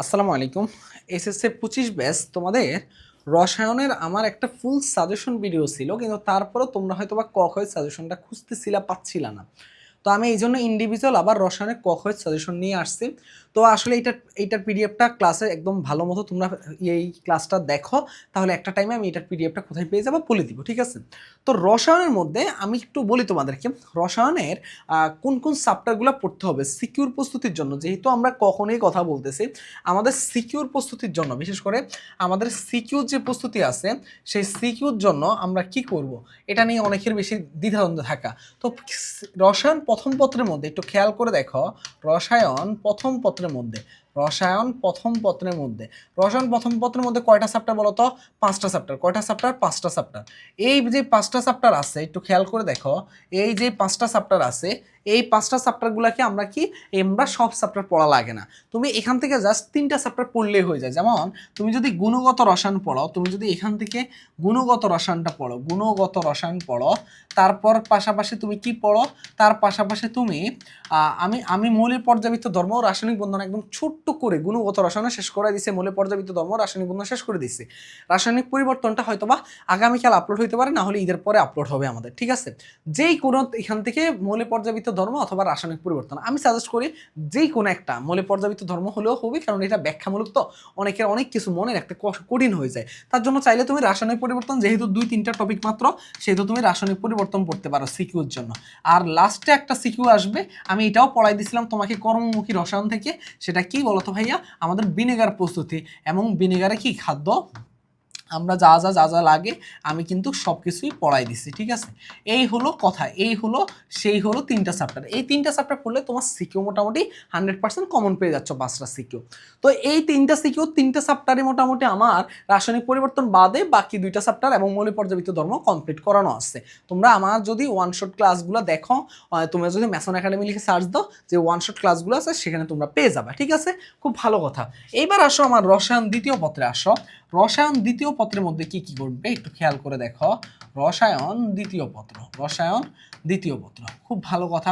আসসালামু আলাইকুম। এসএসসি পঁচিশ ব্যাস তোমাদের রসায়নের আমার একটা ফুল সাজেশন ভিডিও ছিল, কিন্তু তারপরেও তোমরা হয়তো বা ক সাজেশনটা খুঁজতেছিলা, পাচ্ছিলা না। তো আমি এই জন্য ইন্ডিভিজুয়াল আবার রসায়নের ক খয়ের সাজেশন নিয়ে আসছি। তো আসলে এইটা, এইটার পিডিএফটা ক্লাসে একদম ভালো মতো তোমরা এই ক্লাসটা দেখো, তাহলে একটা টাইমে আমি এটার পিডিএফটা কোথায় পেয়ে যাব বলে দিব, ঠিক আছে? তো রসায়নের মধ্যে আমি একটু বলি তোমাদেরকে, রসায়নের কোন কোন সাপ্টারগুলো পড়তে হবে সিকিউর প্রস্তুতির জন্য। যেহেতু আমরা কখনোই কথা বলতেছি, আমাদের সিকিউর প্রস্তুতির জন্য, বিশেষ করে আমাদের সিকিউর যে প্রস্তুতি আছে, সেই সিকিউর জন্য আমরা কি করব? এটা নিয়ে অনেকের বেশি দ্বিধাদ্বন্দ্ব থাকা। তো রসায়ন প্রথম পত্রের মধ্যে, একটু খেয়াল করে দেখো, রসায়ন প্রথম পত্রের মধ্যে, রসায়ন প্রথম পত্রের মধ্যে, রসায়ন প্রথম পত্রের মধ্যে কয়টা চ্যাপ্টার বলো তো? পাঁচটা চ্যাপ্টার কয়টা চ্যাপ্টার পাঁচটা চ্যাপ্টার এই যে পাঁচটা চ্যাপ্টার আছে, একটু খেয়াল করে দেখো, এই যে পাঁচটা চ্যাপ্টার আছে এই পাঁচটা চ্যাপ্টারগুলোকে আমরা কি আমরা সব চ্যাপ্টার পড়া লাগে না। তুমি এখান থেকে জাস্ট তিনটা চ্যাপ্টার পড়লেই হয়ে যায়। যেমন, তুমি যদি গুণগত রসায়ন পড়ো, তুমি যদি এখান থেকে গুণগত রসায়নটা পড়ো, গুণগত রসায়ন পড়ো, তারপর পাশাপাশি তুমি কি পড়ো? তার পাশাপাশি তুমি আমি আমি মৌলের পর্যাবৃত্ত ধর্ম রাসায়নিক বন্ধন একদম ছোট্ট করে গুণগত রসায়ন শেষ করে দিছে মৌলের পর্যাবৃত্ত ধর্ম রাসায়নিক বন্ধন শেষ করে দিচ্ছে রাসায়নিক পরিবর্তনটা হয়তোবা আগামীকাল আপলোড হইতে পারে না হলে ঈদের পরে আপলোড হবে আমাদের, ঠিক আছে? যেই কোনো এখান থেকে মৌলে পর্যাবৃত্ত ধর্ম অথবা রাসায়নিক পরিবর্তন। আমি সাজেস্ট করি যেই কোনো একটা মৌলে পর্যাবৃত্ত ধর্ম হলেও হবে, কারণ এটা ব্যাখ্যামূলক তো অনেকের অনেক কিছু মনে রাখতে কঠিন হয়ে যায়। তার জন্য চাইলে তুমি রাসায়নিক পরিবর্তন, যেহেতু দুই, তিনটা টপিক মাত্র, সেহেতু তুমি রাসায়নিক পরিবর্তন পড়তে পারো সিকিউর জন্য। আর লাস্টে একটা সিকিউ আসবে, আমি এটাও পড়াই দিছিলাম তোমাকে কর্মমুখী রসায়ন থেকে, সেটা কি বলতো ভাইয়া? আমাদের ভিনেগার প্রস্তুতি। এবং ভিনেগারে কি খাদ্য? আমরা যা যা যা যা লাগে আমি কিন্তু সব কিছুই পড়াই দিছি, ঠিক আছে? এই হলো কথা, এই হলো, সেই হলো তিনটা চ্যাপ্টার এই তিনটা চ্যাপ্টার পড়লে তোমার সিকিউ মোটামুটি হান্ড্রেড পার্সেন্ট কমন পেয়ে যাচ্ছ পাঁচটা সিকিউ তো এই তিনটা সিকিউ তিনটা চ্যাপ্টারে মোটামুটি আমার রাসায়নিক পরিবর্তন বাদে বাকি দুইটা চ্যাপ্টার এবং মৌলিক পর্যাবৃত্ত ধর্ম কমপ্লিট করানো আছে। তোমরা আমার যদি ওয়ান শট ক্লাসগুলো দেখো তোমরা যদি ম্যাসন একাডেমি লিখে সার্চ দাও, যে ওয়ান শট ক্লাসগুলো আছে, সেখানে তোমরা পেয়ে যাবে, ঠিক আছে? খুব ভালো কথা। এইবার আসো আমার রসায়ন দ্বিতীয় পত্রে আসো। রসায়ন দ্বিতীয় পত্রের মধ্যে কি কি করবে একটু খেয়াল করে দেখো। রসায়ন দ্বিতীয় পত্র, রসায়ন দ্বিতীয় পত্র, খুব ভালো কথা।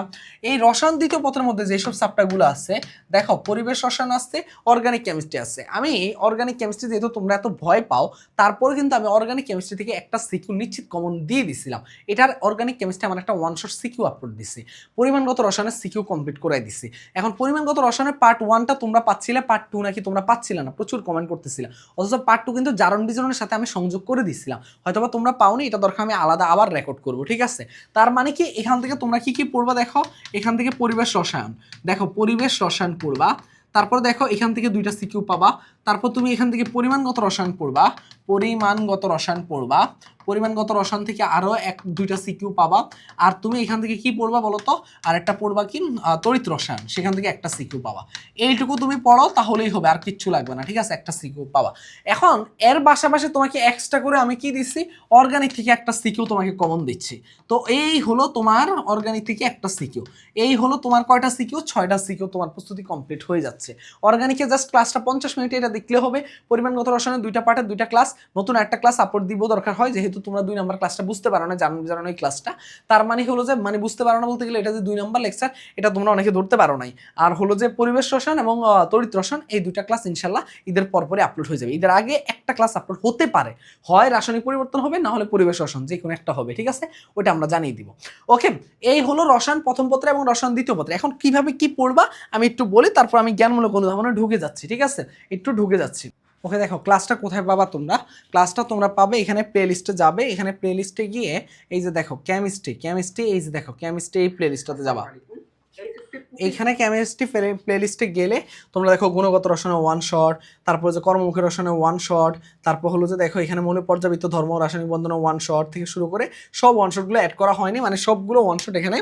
এই রসায়ন দ্বিতীয় পত্রের মধ্যে যেসব চ্যাপ্টারগুলো আছে, দেখো, পরিবেশ রসায়ন আছে অর্গানিক কেমিস্ট্রি আছে। আমি অর্গানিক কেমিস্ট্রি যেহেতু তোমরা এত ভয় পাও, তারপরে কিন্তু আমি অর্গানিক কেমিস্ট্রি থেকে একটা সিকিউ নিশ্চিত কমন দিয়ে দিছিলাম। এটার অর্গানিক কেমিস্ট্রি আমার একটা ওয়ান শট সিকিউ আপলোড দিছি। পরিমাণগত রসায়নের সিকিউ কমপ্লিট করে দিছি। এখন পরিমাণগত রসায়নের পার্ট ওয়ানটা তোমরা পাচ্ছিলে পার্ট টু নাকি তোমরা পাচ্ছিলে না? প্রচুর কমেন্ট করতেছিলাম অথচ পার্ট টু কিন্তু জারণ বিজরণের সাথে আমি সংযোগ করে দিছিলাম। হয়তোবা তোমরা পাওনি, এটা দরকার আমি আলাদা আবার রেকর্ড করব, ঠিক আছে? তার মানে কি, এখান থেকে তোমরা কি কি পড়বা দেখো? এখান থেকে পরিবেশ রসায়ন। দেখো, পরিবেশ রসায়ন পড়বা, তারপর দেখো এখান থেকে দুইটা সিকিউ পাবা, তারপর তুমি এখান থেকে পরিমাণগত রসায়ন পড়বা, পরিমাণগত রসায়ন পড়বা পরিমাণগত রসায়ন থেকে আরও এক, দুইটা সিকিউ পাবা। আর তুমি এখান থেকে কি পড়বা বলো তো আর একটা পড়বা কি? তড়িৎ রসায়ন। সেখান থেকে একটা সিকিউ পাবা। এইটুকু তুমি পড়ো, তাহলেই হবে, আর কিচ্ছু লাগবে না, ঠিক আছে? একটা সিকিউ পাবা। এখন, এর পাশাপাশি তোমাকে এক্সট্রা করে আমি কি দিচ্ছি? অর্গানিক থেকে একটা সিকিউ তোমাকে কমন দিচ্ছি। তো এই হলো তোমার অর্গানিক থেকে একটা সিকিউ এই হলো তোমার কয়টা সিকিউ ছয়টা সিকিউ তোমার প্রস্তুতি কমপ্লিট হয়ে যাচ্ছে। অর্গানিকে জাস্ট ক্লাসটা পঞ্চাশ মিনিটে এটা দেখলে হবে। পরিমাণগত রসায়নের দুইটা পার্টের দুইটা ক্লাস নতুন একটা ক্লাস আপলোড দিব দরকার হয়, যেহেতু তোমরা দুই নাম্বার ক্লাসটা বুঝতে পারো না, জানো জানো এই ক্লাসটা তার মানে হলো যে মানে বুঝতে পারো না বলতে গেলে এটা যে দুই নাম্বার লেকচার এটা তোমরা অনেকে ধরতে পারো নাই। আর হলো যে, পরিবেশ রসায়ন এবং তড়িৎ রসায়ন, এই দুইটা ক্লাস ইনশাল্লাহ ঈদের পরপরে আপলোড হয়ে যাবে। ঈদের আগে একটা ক্লাস আপলোড হতে পারে। হয় রাসায়নিক পরিবর্তন হবে, না হলে পরিবেশ রসায়ন যে কোনো একটা হবে, ঠিক আছে? ওটা আমরা জানিয়ে দিব। ওকে এই হলো রসায়ন প্রথম পত্রে এবং রসায়ন দ্বিতীয় পত্রে। এখন কীভাবে কি পড়বা, আমি একটু বলি, তারপর আমি জ্ঞানমূলক অনুধাবনে ঢুকে যাচ্ছি, ঠিক আছে? একটু ঢুকে যাচ্ছি। ওকে দেখো ক্লাসটা কোথায় পাবা তোমরা? ক্লাসটা তোমরা পাবে এখানে প্লে লিস্টে যাবে। এখানে প্লে লিস্টে গিয়ে এই যে দেখো কেমিস্ট্রি কেমিস্ট্রি এই যে দেখো কেমিস্ট্রি এই প্লে লিস্টটাতে যাবা। এইখানে কেমিস্ট্রি প্লে লিস্টে গেলে তোমরা দেখো গুণগত রসায়নে ওয়ান শট তারপর যে কর্মমুখী রসায়নে ওয়ান শট তারপর হলো যে দেখো এখানে মৌলিক পর্যাবৃত্ত ধর্ম, রাসায়নিক বন্ধনে ওয়ান শট থেকে শুরু করে সব ওয়ান শটগুলো অ্যাড করা হয়নি। মানে সবগুলো ওয়ান শট এখানে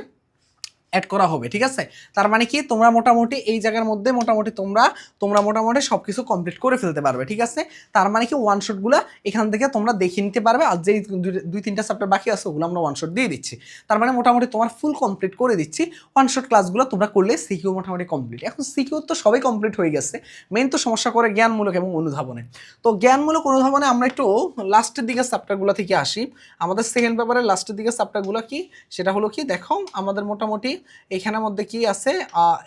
অ্যাড করা হবে, ঠিক আছে? তার মানে কি? তোমরা মোটামুটি এই জায়গার মধ্যে মোটামুটি তোমরা তোমরা মোটামুটি সব কিছু কমপ্লিট করে ফেলতে পারবে, ঠিক আছে? তার মানে কি? ওয়ান শটগুলো এখান থেকে তোমরা দেখে নিতে পারবে, আর যেই দুই- তিনটা চ্যাপ্টার বাকি আছে, ওগুলো আমরা ওয়ান শট দিয়ে দিচ্ছি। তার মানে মোটামুটি তোমার ফুল কমপ্লিট করে দিচ্ছি ওয়ান শট ক্লাসগুলো তোমরা করলে সিকিউ মোটামুটি কমপ্লিট এখন সিকিউ তো সবাই কমপ্লিট হয়ে গেছে মেন তো সমস্যা করে জ্ঞানমূলক এবং অনুধাবনে। তো জ্ঞানমূলক অনুধাবনে আমরা একটু লাস্টের দিকে চ্যাপ্টারগুলো থেকে আসি। আমাদের সেকেন্ড পেপারের লাস্টের দিকে চ্যাপ্টারগুলো কি? সেটা হলো কি? দেখো, আমাদের মোটামুটি এইখানের মধ্যে কি আছে?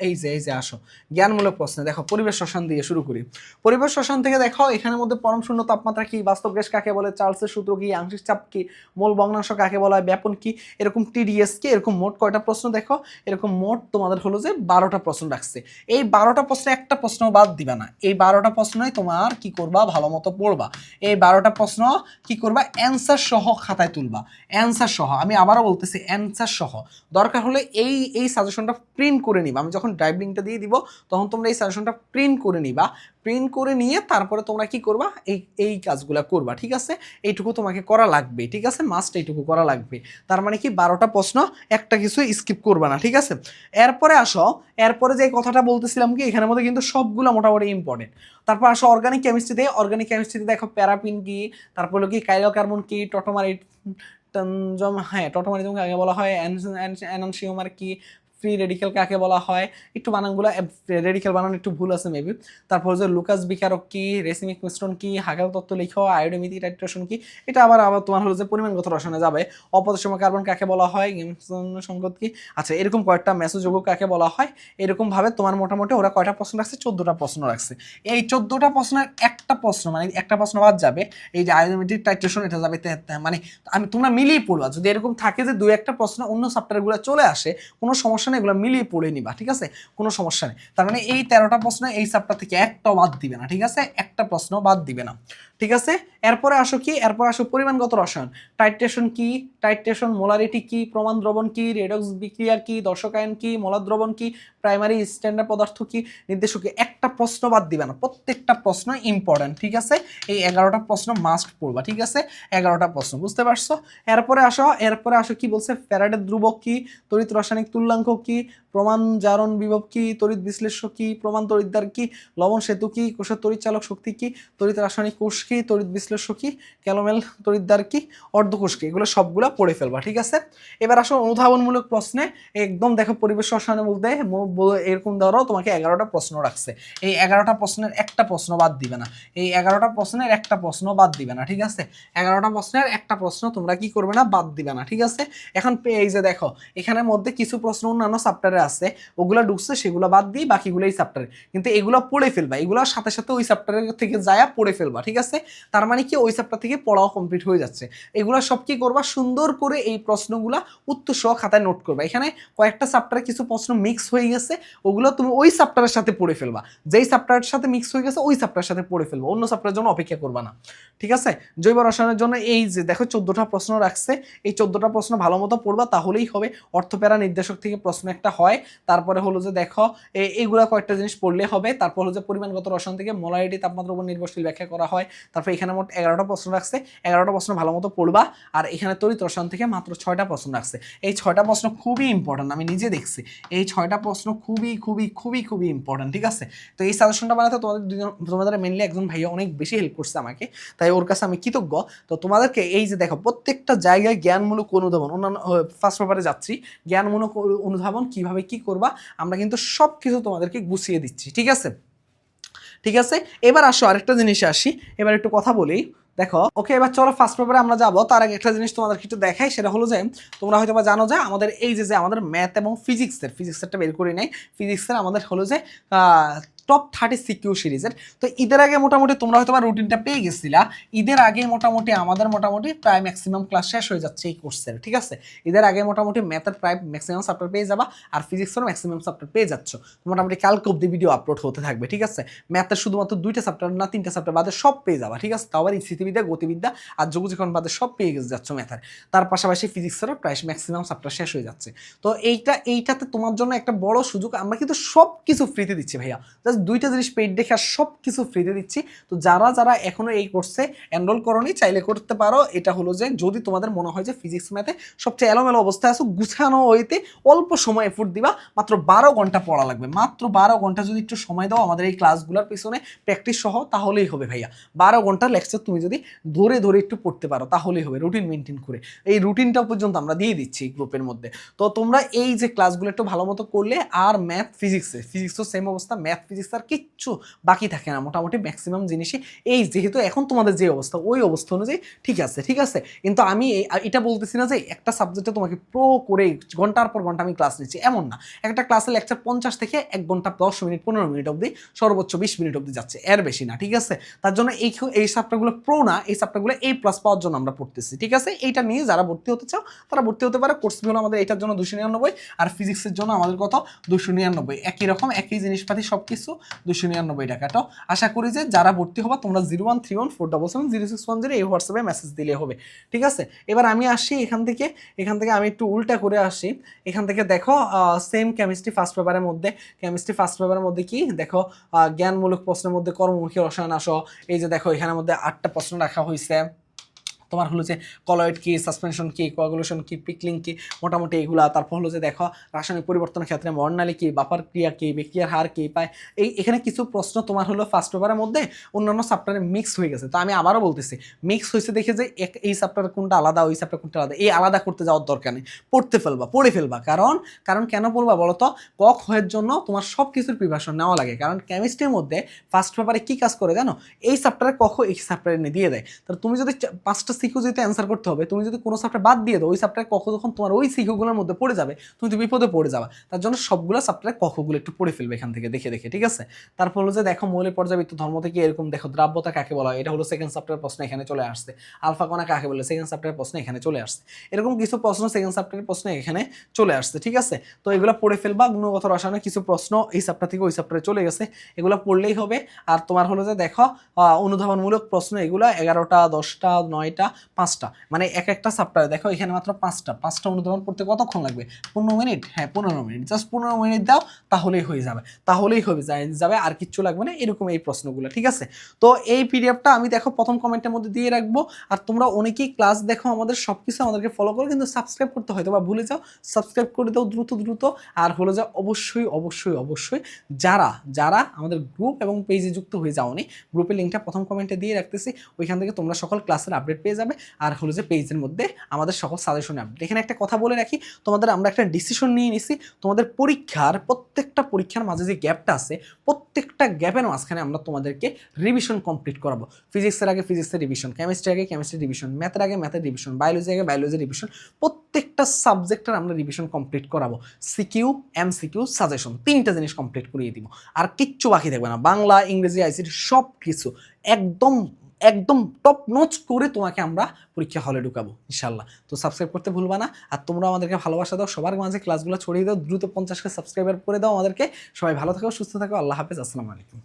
এই যে এই যে, আসো। জ্ঞানমূলক প্রশ্ন, দেখো, পরিবেশ রসায়ন দিয়ে শুরু করি। পরিবেশ রসায়ন থেকে দেখো, এখানের মধ্যে পরম শূন্য তাপমাত্রা কি? বাস্তব গ্যাস কাকে বলে? চার্লসের সূত্র কি? আংশিক চাপ কি? মূল ভগ্নাংশ কাকে বলা হয়? ব্যাপন কি? এরকম টিডিএস কি? এরকম মোট কয়টা প্রশ্ন দেখো? এরকম মোট তোমাদের হলো যে বারোটা প্রশ্ন রাখছে। এই বারোটা প্রশ্নে একটা প্রশ্ন বাদ দিবা না। এই বারোটা প্রশ্নই তোমার কি করবা? ভালো মতো পড়বা। এই বারোটা প্রশ্ন কি করবা? অ্যান্সার সহ খাতায় তুলবা। অ্যান্সার সহ, আমি আবারও বলতেছি, অ্যান্সার সহ। দরকার হলে এই এই সাজেশনটা প্রিন্ট করে নিবা। আমি যখন ড্রাইভ লিঙ্কটা দিয়ে দিব, তখন তোমরা এই সাজেশনটা প্রিন্ট করে নিবা। প্রিন্ট করে নিয়ে তারপরে তোমরা কি করবা? এই এই কাজগুলো করবা, ঠিক আছে? এইটুকু তোমাকে করা লাগবে, ঠিক আছে? মাস্ট এইটুকু করা লাগবে। তার মানে কি বারোটা প্রশ্ন, একটা কিছু স্কিপ করবা না, ঠিক আছে? এরপরে আসো, এরপরে যে কথাটা বলতেছিলাম কি, এখানের মধ্যে কিন্তু সবগুলো মোটামুটি ইম্পর্টেন্ট তারপর আসো অর্গানিক কেমিস্ট্রিতে অর্গানিক কেমিস্ট্রিতে দেখো প্যারাপিন কি, তারপর হলো কি কাইলো কার্বন কি টটোমারিট টনজম হ্যাঁ টটোমারিজমকে আগে বলা হয় অ্যানানসিওমার কি? ফ্রি রেডিকেল কাকে বলা হয়? একটু বানানগুলো রেডিকেল বানান একটু ভুল আছে মেবি তারপর যে লুকাস বিকারক কি রেসিমিক মিশ্রণ কি, হাগাল তত্ত্ব লিখো আয়োডেমিতি টাইট্রেশন কি, এটা আবার আবার তোমার হলো যে পরিমাণগত রসায়নে যাবে। অপদশম কার্বন কাকে বলা হয় সংগত কি? আচ্ছা এরকম কয়েকটা মেসোযোগ কাকে বলা হয়? এরকম ভাবে তোমার মোটামুটি ওরা কয়টা প্রশ্ন রাখছে? চোদ্দোটা প্রশ্ন রাখছে। এই চোদ্দোটা প্রশ্নের একটা প্রশ্ন মানে একটা প্রশ্ন বাদ যাবে, এই যে আয়োডেমিটিক টাইট্রেশন এটা যাবে মানে আমি তোমরা মিলিয়ে পড়বা। যদি এরকম থাকে যে দুই একটা প্রশ্ন অন্য চ্যাপ্টারগুলো চলে আসে, কোনো সমস্যা নেই এগুলো মিলিয়ে পড়ে নিবা, ঠিক আছে? কোনো সমস্যা নেই। তার মানে এই তেরোটা প্রশ্ন এই চ্যাপ্টার থেকে একটাও বাদ দিবে না, ঠিক আছে? একটা প্রশ্ন বাদ দিবে না, ঠিক আছে? এরপরে আসো কি? এরপর আসো পরিমাণগত রসায়ন। টাইট্রেশন কি? টাইট্রেশন মোলারিটি কি? প্রমাণ দ্রবণ কি? রেডক্স বিক্রিয়া কি? দর্শকায়ন কি? মোলার দ্রবণ কি? প্রাইমারি স্ট্যান্ডার্ড পদার্থ কি? নির্দেশক কি? একটা প্রশ্ন বাদ দিবে না, প্রত্যেকটা প্রশ্ন ইম্পর্ট্যান্ট ঠিক আছে? এই এগারোটা প্রশ্ন মাস্ট পড়বা, ঠিক আছে? এগারোটা প্রশ্ন, বুঝতে পারছ? এরপরে আসো এরপরে আসো কি বলছে? ফ্যারাডের ধ্রুবক কি? তড়িৎ রাসায়নিক তুল্যাঙ্ক কি? প্রমাণ জারণ বিভব কি? তড়িৎ বিশ্লেষ্য কি? প্রমাণ তড়িৎদ্বার কি? লবণ সেতু কি? কোষের তড়িৎ চালক শক্তি কি? তড়িৎ রাসায়নিক কোষ কি? তড়িৎ বিশ্লেষ্য কি? ক্যালোমেল তড়িৎদ্বার কি? অর্ধকোষ কি? এগুলো সবগুলো পড়ে ফেলবা, ঠিক আছে? এবার আসো অনুধাবনমূলক প্রশ্নে। একদম দেখো পরিবেশ রসায়নের মধ্যে এরকম ধরো তোমাকে এগারোটা প্রশ্ন রাখছে। এই এগারোটা প্রশ্নের একটা প্রশ্ন বাদ দিবে না। এই এগারোটা প্রশ্নের একটা প্রশ্ন বাদ দিবে না, ঠিক আছে? এগারোটা প্রশ্নের একটা প্রশ্ন তোমরা কি করবে না? বাদ দিবে না, ঠিক আছে? এখন এই যে দেখো, এখানের মধ্যে কিছু প্রশ্ন অন্যান্য চ্যাপ্টারে আছে, ওগুলো ঢুকছে, সেগুলো বাদ দিই বাকিগুলো এই চ্যাপ্টারে কিন্তু এগুলো পড়ে ফেলবা এগুলোর সাথে সাথে ওই চ্যাপ্টারের থেকে যায়া পড়ে ফেলবা, ঠিক আছে? তার মানে কি ওই চ্যাপ্টার থেকে পড়াও কমপ্লিট হয়ে যাচ্ছে। এগুলো সব কি করবা? সুন্দর করে এই প্রশ্নগুলা উত্তর সহ খাতায় নোট করবা। এখানে কয়েকটা চ্যাপ্টারে কিছু প্রশ্ন মিক্স হয়ে গেছে, ওগুলো তুমি ওই চ্যাপ্টারের সাথে পড়ে ফেলবা। যেই চ্যাপ্টারের সাথে মিক্স হয়ে গেছে, ওই চ্যাপ্টারের সাথে পড়ে ফেলবা। অন্য চ্যাপ্টারের জন্য অপেক্ষা করবা না, ঠিক আছে? জৈব রসায়নের জন্য এই যে, দেখো, চোদ্দোটা প্রশ্ন রাখছে। এই চোদ্দোটা প্রশ্ন ভালো মতো পড়বা, তাহলেই হবে। অর্থপ্যারা নির্দেশক থেকে প্রশ্ন একটা হয়, তারপরে হলো যে দেখো এইগুলা কয়েকটা জিনিস পড়লে হবে, তারপর হলো যে পরিমাণগত রসায়ন থেকে মোলারিটি তাপমাত্রার উপর নির্ভরশীল ব্যাখ্যা করা হয়, তারপর এখানে মোট এগারোটা প্রশ্ন রাখছে, এগারোটা প্রশ্ন ভালো মতো পড়বা, আর এখানে তড়িৎ রসায়ন থেকে মাত্র ছয়টা প্রশ্ন রাখছে। এই ছয়টা প্রশ্ন খুবই ইম্পর্ট্যান্ট আমি নিজে দেখছি, এই ছয়টা প্রশ্ন খুবই খুবই খুবই খুবই ইম্পর্ট্যান্ট ঠিক আছে? তো এই সাজেশনটা বানাতে তোমাদের দুজন, তোমাদের মেনলি একজন ভাইয়া অনেক বেশি হেল্প করছে আমাকে, তাই ওর কাছে আমি কৃতজ্ঞ। তো তোমাদেরকে এই যে দেখো, প্রত্যেকটা জায়গায় জ্ঞানমূলক অনুধাবন, অন্যান্য ফার্স্ট পেপারে যাচ্ছি, জ্ঞানমূলক অনু- অনুধাবন কীভাবে কি করবা, আমরা কিন্তু সব কিছু তোমাদেরকে গুছিয়ে দিচ্ছি, ঠিক আছে? ঠিক আছে? এবার আসো, আরেকটা জিনিসে আসি। এবার একটু কথা বলি। দেখো, ওকে, এবার চলো ফার্স্ট পেপারে আমরা যাব। তার আগে একটা জিনিস তোমাদেরকে একটু দেখাই, সেটা হলো যে, তোমরা হয়তো বা জানো যে, আমাদের এই যে যে আমাদের ম্যাথ এবং ফিজিক্সের ফিজিক্সেরটা বের করে নেই। ফিজিক্সের আমাদের হলো যে টপ থার্টি সিকিউ সিরিজের তো ঈদের আগে মোটামুটি তোমরা হয়তো বা রুটিনটা পেয়ে গেছিলা। ঈদের আগে মোটামুটি আমাদের মোটামুটি প্রায় ম্যাক্সিমাম ক্লাস শেষ হয়ে যাচ্ছে এই কোর্সের ঠিক আছে? ঈদের আগে মোটামুটি ম্যাথের প্রায় ম্যাক্সিমাম চ্যাপ্টার পেয়ে যাবা, আর ফিজিক্সেরও ম্যাক্সিমাম চ্যাপ্টার পেয়ে যাচ্ছ। মোটামুটি কালকে অব্দি ভিডিও আপলোড হতে থাকবে, ঠিক আছে? ম্যাথের শুধুমাত্র দুইটা চ্যাপ্টার না, তিনটা চ্যাপ্টার বাদে সব পেয়ে যাবা, ঠিক আছে? তাও আবার স্থিতিবিদ্যা, গতিবিদ্যা আর যোগজীকরণ বাদে সব পেয়ে যাচ্ছ ম্যাথের তার পাশাপাশি ফিজিক্সেরও প্রায় ম্যাক্সিমাম চ্যাপ্টার শেষ হয়ে যাচ্ছে। তো এইটা এইটাতে তোমার জন্য একটা বড় সুযোগ, আমরা কিন্তু সব কিছু ফ্রিতে দিচ্ছি ভাইয়া। জাস্ট দুইটা জিনিস পেইড দেখে আর সব কিছু ফ্রিতে দিচ্ছি। তো যারা যারা এখনও এই কোর্সে এনরোল করনি, চাইলে করতে পারো। এটা হলো যে যদি তোমাদের মনে হয় যে ফিজিক্স ম্যাথে সবচেয়ে এলোমেলো অবস্থায় আছো, গুছানো হইতে অল্প সময় এফোর্ট দিবা। মাত্র বারো ঘণ্টা পড়া লাগবে। মাত্র বারো ঘণ্টা যদি একটু সময় দাও আমাদের এই ক্লাসগুলোর পিছনে প্র্যাকটিস সহ, তাহলেই হবে ভাইয়া। বারো ঘণ্টার লেকচার তুমি যদি ধরে ধরে একটু পড়তে পারো, তাহলেই হবে। রুটিন মেনটেন করে। এই রুটিনটা পর্যন্ত আমরা দিয়ে দিচ্ছি গ্রুপের মধ্যে। তো তোমরা এই যে ক্লাসগুলো একটু ভালো মতো করলে, আর ম্যাথ ফিজিক্সে ফিজিক্সও সেম অবস্থা ম্যাথ ফিজিক্স ফিজিক্স আর কিচ্ছু বাকি থাকে না। মোটামুটি ম্যাক্সিমাম জিনিসই এই যেহেতু এখন তোমাদের যে অবস্থা, ওই অবস্থা অনুযায়ী ঠিক আছে ঠিক আছে। কিন্তু আমি এটা বলতেছি না যে একটা সাবজেক্টে তোমাকে প্রো করে ঘণ্টার পর ঘণ্টা আমি ক্লাস নিচ্ছি, এমন না। একটা ক্লাসে লেকচার পঞ্চাশ থেকে এক ঘণ্টা দশ মিনিট, পনেরো মিনিট অবধি, সর্বোচ্চ বিশ মিনিট অবধি যাচ্ছে, এর বেশি না, ঠিক আছে? তার জন্য এই এই সাবটাগুলো প্রো না, এই সাবটাগুলো এই প্লাস পাওয়ার জন্য আমরা পড়তেছি, ঠিক আছে? এইটা নিয়ে যারা ভর্তি হতে চাও, তারা ভর্তি হতে পারে। কোর্স হলো আমাদের এটার জন্য দুশো নিরানব্বই, আর ফিজিক্সের জন্য আমাদের কত? দুশো নিরানব্বই। একই রকম, একই জিনিসপাতি সব কিছু দুশো নিরানব্বই টাকা। তো আশা করি যে যারা ভর্তি হবা, তোমরা zero one three one four double seven zero six one zero এই হোয়াটসঅ্যাপে মেসেজ দিলে হবে। ঠিক আছে? এবার আমি আসি এখান থেকে এখান থেকে আমি একটু উল্টা করে আসি। এখান থেকে দেখো সেম কেমিস্ট্রি ফার্স্ট পেপারের মধ্যে কেমিস্ট্রি ফার্স্ট পেপারের মধ্যে কি? দেখো জ্ঞানমূলক প্রশ্নের মধ্যে কর্মমুখী রসায়ন আসো। এই যে দেখো, এখানের মধ্যে আটটা প্রশ্ন রাখা হয়েছে তোমার হলো যে কলয়েড কি সাসপেনশন কি কোয়াগুলেশন কি পিকলিং কি মোটামুটি এগুলা। তারপর হলো যে দেখো, রাসায়নিক পরিবর্তনের ক্ষেত্রে বর্ণালী কি বাপার ক্রিয়া কি বিক্রিয়ার হার কি পায়। এই এখানে কিছু প্রশ্ন তোমার হলো ফার্স্ট পেপারের মধ্যে অন্যান্য চ্যাপ্টারে মিক্স হয়ে গেছে। তো আমি আবারও বলতেছি মিক্স হয়েছে দেখে যে এক- এই চ্যাপ্টার কোনটা আলাদা, ওই চ্যাপ্টার কোনটা আলাদা, এই আলাদা করতে যাওয়ার দরকার নেই। পড়তে ফেলবা, পড়ে ফেলবা। কারণ কারণ কেন পড়বা বলো তো ক ক্ষয়ের জন্য তোমার সব কিছুর প্রিপারেশন নেওয়া লাগে। কারণ কেমিস্ট্রির মধ্যে ফার্স্ট পেপারে কী কাজ করে জানো? এই চ্যাপ্টারে কখ এই চ্যাপ্টারে নিয়ে দিয়ে দেয়। তাহলে তুমি যদি পাঁচটা সিকিউ যদি অ্যান্সার করতে হবে, তুমি যদি কোনো চ্যাপ্টার বাদ দিয়ে দাও, ওই চ্যাপ্টারে কখ যখন তোমার ওই সিকিউগুলোর মধ্যে পড়ে যাবে, তুমি তো বিপদে পড়ে যাবে। তার জন্য সবগুলো চ্যাপ্টারে কখগুলো একটু পড়ে ফেলবে এখান থেকে, দেখে দেখে, ঠিক আছে? তারপর হলো যে দেখো মৌলিক পর্যাবৃত্ত ধর্ম থেকে এরকম দেখো দ্রাব্যতা কাকে বলা হয়? এটা হলো সেকেন্ড চ্যাপ্টারের প্রশ্ন এখানে চলে আসছে। আলফা কণা কাকে বলে? সেকেন্ড চ্যাপ্টারের প্রশ্ন এখানে চলে আসছে। এরকম কিছু প্রশ্ন সেকেন্ড চ্যাপ্টারের প্রশ্ন এখানে চলে আসছে, ঠিক আছে? তো এগুলো পড়ে ফেলবা, গুণগত রসায়নের কিছু প্রশ্ন এই চ্যাপ্টার থেকে ওই চ্যাপ্টারে চলে গেছে। এগুলো পড়লেই হবে। আর তোমার হলো যে দেখো অনুধাবনমূলক প্রশ্ন এগুলো এগারোটা, দশটা, নয়টা পাঁচটা। মানে এক একটা চ্যাপ্টারে দেখো এখানে মাত্র পাঁচটা। পাঁচটা অনুধাবন পড়তে কতক্ষণ লাগবে? পনেরো মিনিট? হ্যাঁ পনেরো মিনিট। জাস্ট পনেরো মিনিট দাও, তাহলেই হয়ে যাবে। তাহলেই হবে যায়- যাবে, আর কিচ্ছু লাগবে না। এরকম এই প্রশ্নগুলো, ঠিক আছে? তো এই পিডিএফটা আমি দেখো প্রথম কমেন্টের মধ্যে দিয়ে রাখব। আর তোমরা অনেকেই ক্লাস দেখো আমাদের সব কিছু আমাদেরকে ফলো করো, কিন্তু সাবস্ক্রাইব করতে হয়তো বা ভুলে যাও সাবস্ক্রাইব করে দাও দ্রুত দ্রুত। আর হলো যাও অবশ্যই অবশ্যই অবশ্যই যারা যারা আমাদের গ্রুপ এবং পেজে যুক্ত হয়ে যাওনি গ্রুপের লিঙ্কটা প্রথম কমেন্টে দিয়ে রাখতেছি। ওইখান থেকে তোমরা সকল ক্লাসের আপডেট পেয়ে যাবে। আর হলো যে পেজের মধ্যে আমাদের সকল সাজেশন আপডেট এখানে একটা কথা বলে রাখি, তোমাদের আমরা একটা ডিসিশন নিয়ে নিছি। তোমাদের পরীক্ষার প্রত্যেকটা পরীক্ষার মাঝে যে গ্যাপটা আছে, প্রত্যেকটা গ্যাপের মাঝখানে আমরা তোমাদেরকে রিভিশন কমপ্লিট করাবো। ফিজিক্সের আগে ফিজিক্সের রিভিশন কেমিস্ট্রি আগে কেমিস্ট্রি রিভিশন ম্যাথের আগে ম্যাথের রিভিশন বায়োলজি আগে বায়োলজি রিভিশন প্রত্যেকটা সাবজেক্টের আমরা রিভিশন কমপ্লিট করাবো। সিকিউ এম সিকিউ সাজেশন তিনটা জিনিস কমপ্লিট করিয়ে দিব। আর কিচ্ছু বাকি থাকবে না। বাংলা, ইংরেজি আইসিটি সব কিছু একদম একদম টপ নোচ করে তোমাকে আমরা পরীক্ষা হলে ঢুকাবো ইনশাল্লাহ তো সাবস্ক্রাইব করতে ভুলবা না। আর তোমরা আমাদেরকে ভালোবাসা দাও, সবার মাঝে ক্লাসগুলো ছড়িয়ে দাও, দ্রুত পঞ্চাশকে সাবস্ক্রাইবার করে দাও আমাদেরকে। সবাই ভালো থাকো, সুস্থ থাকো, আল্লাহ হাফেজ, আসসালামু আলাইকুম।